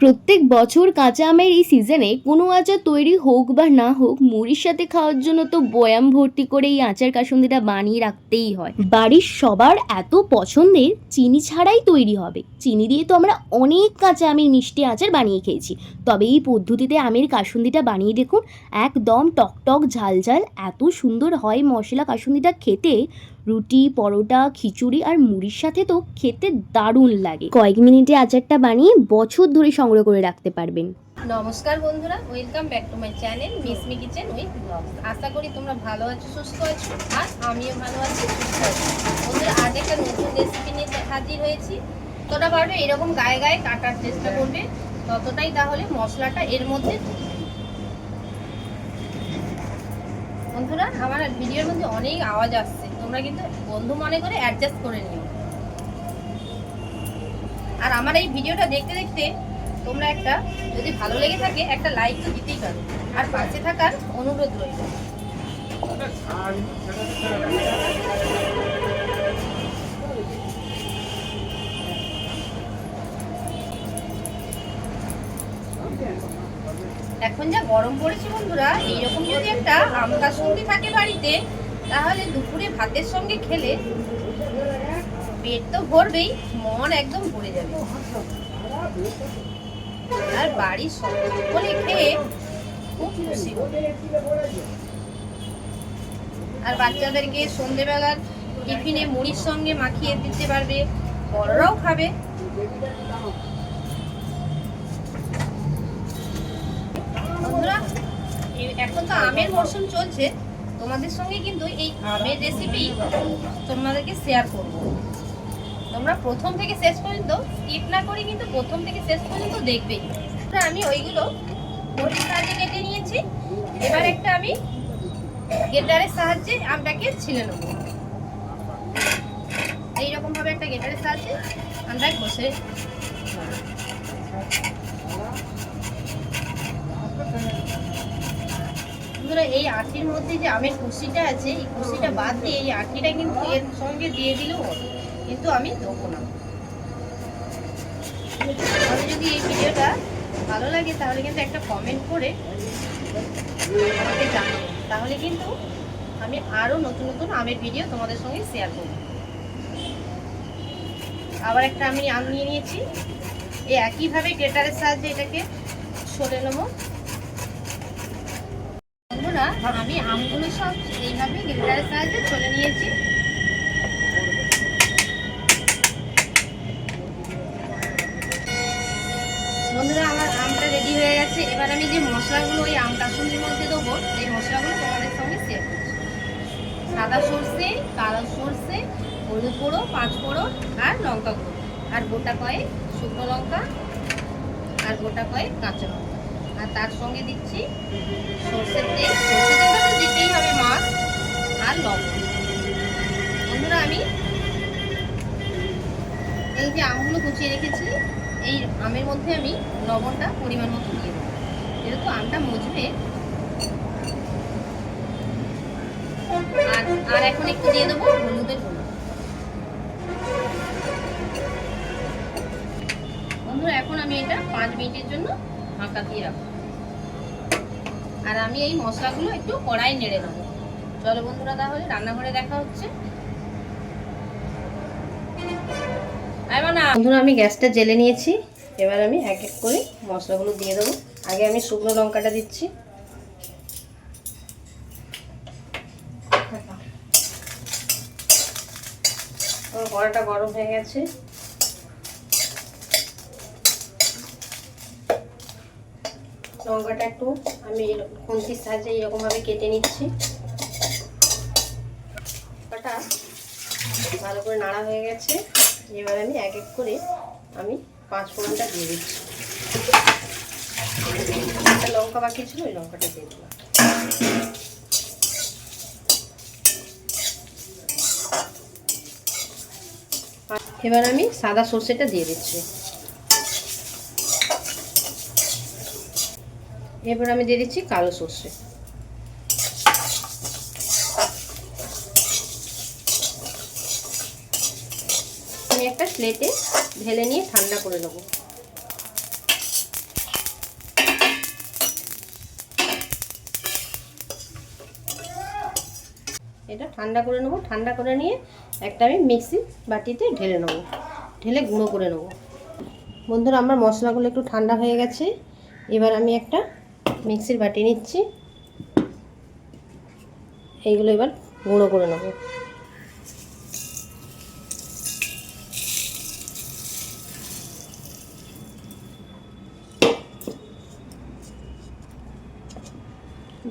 প্রত্যেক বছর কাঁচা আমের এই সিজনে কোনো আচার তৈরি হোক বা না হোক, মুড়ির সাথে খাওয়ার জন্য তো বয়াম ভর্তি করে এই আচার কাসুন্দিটা বানিয়ে রাখতেই হয়। বাড়ির সবার এত পছন্দের চিনি ছাড়াই তৈরি হবে। চিনি দিয়ে তো আমরা অনেক কাঁচা আমের মিষ্টি আচার বানিয়ে খেয়েছি। তবে এই পদ্ধতিতে আমের কাসুন্দিটা বানিয়ে দেখুন, একদম টকটক ঝালঝাল, এত সুন্দর হয় মশলা কাসুন্দিটা খেতে। রুটি পরোটা খিচুড়ি আর মুড়ির সাথে তো খেতে দারুণ লাগে। কয়েক মিনিটে আচারটা বানিয়ে বছর ধরে সংগ্রহ করে রাখতে পারবেন। নমস্কার বন্ধুরা welcome back to my channel Mismi kitchen with blogs আশা করি তোমরা ভালো আছো সুস্থ আছো আর আমিও ভালো আছি সুস্থ আছি। বন্ধুরা আজ একটা নতুন রেসিপি নিয়ে হাজির হয়েছি। তোরা পারবে এরকম গায়ে গায়ে কাটার চেষ্টা করবে ততটাই তাহলে মশলাটা এর মধ্যে। বন্ধুরা আমার ভিডিওর মধ্যে অনেক আওয়াজ আসছে। তোমরা কিন্তু বন্ধু মনে করে অ্যাডজাস্ট করে নিও। আর আমার এই ভিডিওটা দেখতে দেখতে তোমরা একটা যদি ভালো লেগে থাকে, একটা লাইক তো দিতেই পারো। আর পাশে থাকার অনুরোধ রইল। এখন যা গরম পড়েছে বন্ধুরা, এইরকম যদি একটা আম কাসুন্দি থাকে বাড়িতে তাহলে দুপুরে ভাতের সঙ্গে খেলে পেট তো ভরবেই, মন একদম ভরে যাবে। আর বাড়ির সকলে খেয়ে খুব খুশি। আর বাচ্চাদেরকে সন্ধেবেলার টিফিনে মুড়ির সঙ্গে মাখিয়ে দিতে পারবে, বড়রাও খাবে। এখন তো আমের মরশুম চলছে। তোমাদের সঙ্গে কিন্তু এই আমের রেসিপি তোমাদেরকে শেয়ার করব। তোমরা প্রথম থেকে শেষ পর্যন্ত স্কিপ না করে কিন্তু প্রথম থেকে শেষ পর্যন্ত দেখবেই। তো আমি ওইগুলো বটির সাহায্যে কেটে নিয়েছি। এবার একটা আমি গেটারের সাহায্যে আমটাকে ছিলে নেব। এইরকম ভাবে একটা গেটারের সাহায্যে আমটা ঘষে নেব। বন্ধুরা, এই আটির মধ্যে যে আমের কুশিটা আছে, এই কুশিটা বাদ দিয়ে এই আটিটা কিন্তু এর সঙ্গে দিয়ে দিলেও হবে, কিন্তু আমি দেবো না। তোমাদের যদি এই ভিডিওটা ভালো লাগে, তাহলে কিন্তু একটা কমেন্ট করে আমাকে জানাব তাহলে কিন্তু আমি আরও নতুন নতুন আমের ভিডিও তোমাদের সঙ্গে শেয়ার করব। আবার একটা আমি আম নিয়ে নিয়েছি। এই একইভাবে গ্রেটারের সাহায্যে এটাকে সরে নেব। বন্ধুরা আমি আমগুলো সব এইভাবে গ্রেটারের সাহায্যে চলে নিয়েছি। বন্ধুরা, আমার আমটা রেডি হয়ে গেছে। এবার আমি যে মশলাগুলো ওই আম কাসুন্দির মধ্যে দেবো এই মশলাগুলো তোমাদের সঙ্গে শেয়ার করছি। সাদা সর্ষে, কালো সর্ষে, হলুদ গুঁড়ো, পাঁচ ফোড়ন আর লঙ্কা গুঁড়ো। আর গোটা কয়েক শুকনো লঙ্কা আর গোটা কয়েক কাঁচা লঙ্কা। আর তার সঙ্গে দিচ্ছি সর্ষের তেল। সর্ষের তেলটা তো দিতেই হবে মাছ আর লবণ। বন্ধুরা, আমি এই যে আমগুলো কুচিয়ে রেখেছি, এই আমের মধ্যে আমি লবণটা পরিমাণ মতো দিয়ে দেবো। যেহেতু আমটা মজবে, আর আর এখন একটু দিয়ে দেবো হলুদের গুঁড়ো। বন্ধুরা, এখন আমি এটা পাঁচ মিনিটের জন্য ঢাকা দিয়ে রাখব আর আমি এই মশলাগুলো একটু কড়াই নেড়ে নেব। চলো বন্ধুরা, তাহলে রান্নাঘরে দেখা হচ্ছে। বন্ধুরা, আমি গ্যাসটা জেলে নিয়েছি। এবার আমি এক এক করে মশলাগুলো দিয়ে দেবো। আগে আমি শুকনো লঙ্কাটা দিচ্ছি। কড়াটা গরম হয়ে গেছে। লঙ্কাটা একটু আমি খুন্তির সাহায্যে এরকমভাবে কেটে নিচ্ছি। লঙ্কাটা ভালো করে নাড়া হয়ে গেছে। এবার আমি এক এক করে আমি পাঁচ ফোড়নটা দিয়ে দিচ্ছি। একটা লঙ্কা বাকি ছিল, ওই লঙ্কাটা দিয়ে দিলাম। এবার আমি সাদা সর্ষেটা দিয়ে দিচ্ছি। এবার আমি দিয়ে দিচ্ছি কালো সর্ষে। আমি একটা প্লেটে ঢেলে নিয়ে ঠান্ডা করে নেব। এটা ঠান্ডা করে নেব, ঠান্ডা করে নিয়ে একটা আমি মিক্সি বাটিতে ঢেলে নেব। ঢেলে গুঁড়ো করে নেব। বন্ধুরা, আমার মশলাগুলো একটু ঠান্ডা হয়ে গেছে। এবার আমি একটা মিক্সির বাটি নিচ্ছি। এইগুলো এবার গুঁড়ো করে নেব।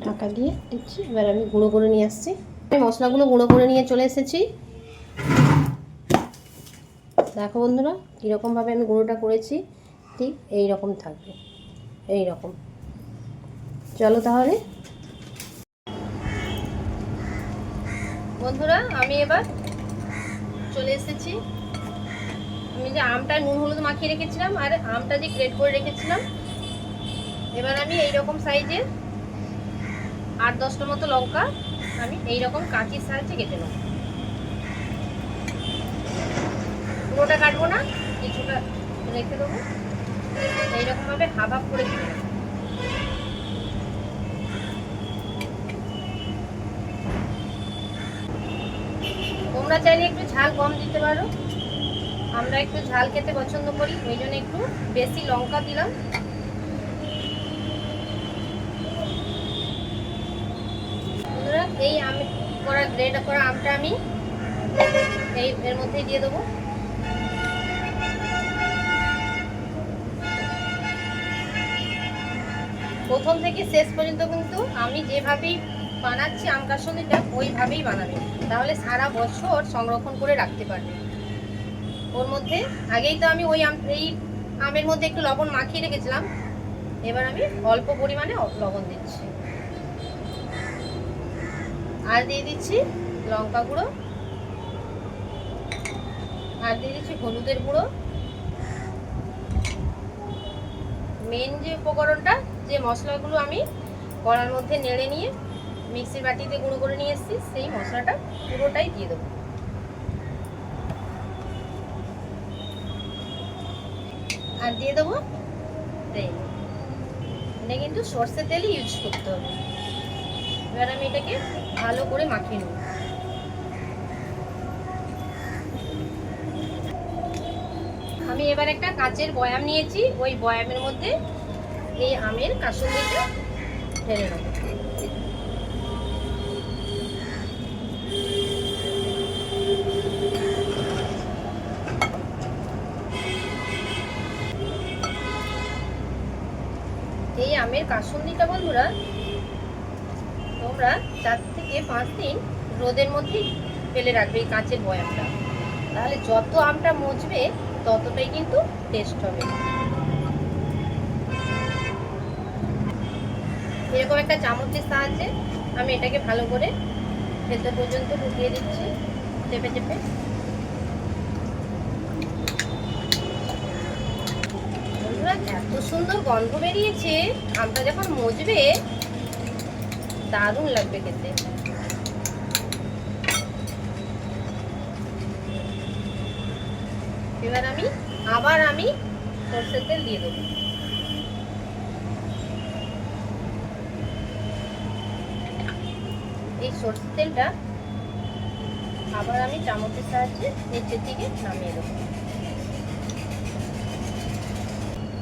ঢাকা দিয়ে দিচ্ছি। এবার আমি গুঁড়ো করে নিয়ে আসছি। আমি মশলাগুলো গুঁড়ো করে নিয়ে চলে এসেছি। দেখো বন্ধুরা, কীরকমভাবে আমি গুঁড়োটা করেছি, ঠিক এই রকম থাকবে এই রকম চলো তাহলে। বন্ধুরা, আমি এবার চলে এসেছি। আমি যে আমটা নুন হলুদ মাখিয়ে রেখেছিলাম আর আমটা যে গ্রেট করে রেখেছিলাম, এবার আমি এই রকম সাইজে আট দশটা মতো লঙ্কা আমি এই রকম কাঁচির সাহায্যে কেটে নেব। পুরোটা কাটবো না, কিছুটা রেখে দেবো। এইরকমভাবে হাফ হাফ করে কেটে নেব। তোমরা চাইলে একটু ঝাল কম দিতে পারো। আমরা একটু ঝাল খেতে পছন্দ করি, ওই জন্য একটু বেশি লঙ্কা দিলাম। এই আমি করা গ্রেড করা আমটা আমি এই এর মধ্যেই দিয়ে দেবো। প্রথম থেকে শেষ পর্যন্ত কিন্তু আমি যেভাবেই বানাচ্ছি, আম কাসন্দিটা ওইভাবেই বানাবে। তাহলে সারা বছর সংরক্ষণ করে রাখতে পারবে। ওর মধ্যে, আগেই তো আমি ওই আম, এই আমের মধ্যে একটু লবণ মাখিয়ে রেখেছিলাম। এবার আমি অল্প পরিমাণে লবণ দিচ্ছি। আর দিয়ে দিচ্ছি লঙ্কা গুঁড়ো। আর দিয়ে দিচ্ছি হলুদের গুঁড়ো। মেন যে উপকরণটা, যে মশলাগুলো আমি কড়ার মধ্যে নেড়ে নিয়ে মিক্সির বাটিতে গুঁড়ো করে নিয়ে এসেছি, সেই মশলাটা পুরোটাই দিয়ে দেবো। আর দিয়ে দেবো তেল। এটা কিন্তু সর্ষে তেলই ইউজ করতে হবে। এবার আমি এটাকে ভালো করে মাখিয়ে নেব। আমি এবার একটা কাঁচের বয়াম নিয়েছি, ওই বয়ামের মধ্যে এই আমের কাসুন্দিটা ঢেলে নেব। আমের কাসুন্দিটা বন্ধুরা, তোমরা চার থেকে পাঁচ দিন রোদের মধ্যেই ফেলে রাখবে এই কাঁচের বয়ামটা। তাহলে যত আমটা মজবে, ততটাই কিন্তু টেস্ট হবে। এরকম একটা চামচের সাহায্যে আমি এটাকে ভালো করে ভেতর পর্যন্ত ঢুকিয়ে দিচ্ছি, চেপে চেপে বন্ধুরা এত সুন্দর গন্ধ বেরিয়েছে, আমটা যখন মজবে, দারুণ লাগবে খেতে। এবার আমি, আবার আমি সর্ষের তেল দিয়ে দেবো। এই সর্ষের তেলটা আবার আমি চামচের সাহায্যে নিচের দিকে নামিয়ে দেবো।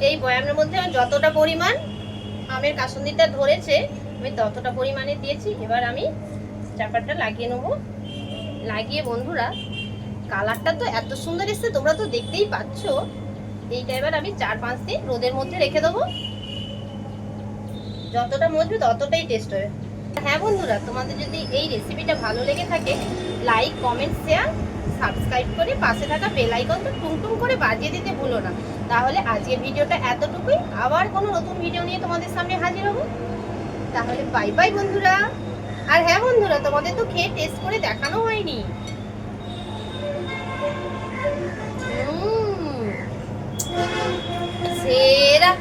এই বয়ামের মধ্যে যতটা পরিমাণ আমের কাসুন্দিটা ধরেছে, আমি ততটা পরিমাণে দিয়েছি। এবার আমি চাপাটা লাগিয়ে নেব। লাগিয়ে বন্ধুরা, কালারটা তো এত সুন্দর এসছে, তোমরা তো দেখতেই পাচ্ছ। এইটা এবার আমি চার পাঁচ দিন রোদের মধ্যে রেখে দেবো। যতটা মজবে ততটাই টেস্ট হবে। হ্যাঁ বন্ধুরা, তোমাদের যদি এই রেসিপিটা ভালো লেগে থাকে লাইক কমেন্ট শেয়ার সাবস্ক্রাইব করে পাশে থাকা বেল আইকনটা টুংটুং করে বাজিয়ে দিতে ভুলো না। তাহলে আজকের ভিডিওটা এতটুকুই। আবার কোনো নতুন ভিডিও নিয়ে তোমাদের সামনে হাজির হব। তাহলে বাই বাই বন্ধুরা। আর হ্যাঁ বন্ধুরা, তোমাদের তো খেয়ে টেস্ট করে দেখানো হয়নি। সেরা।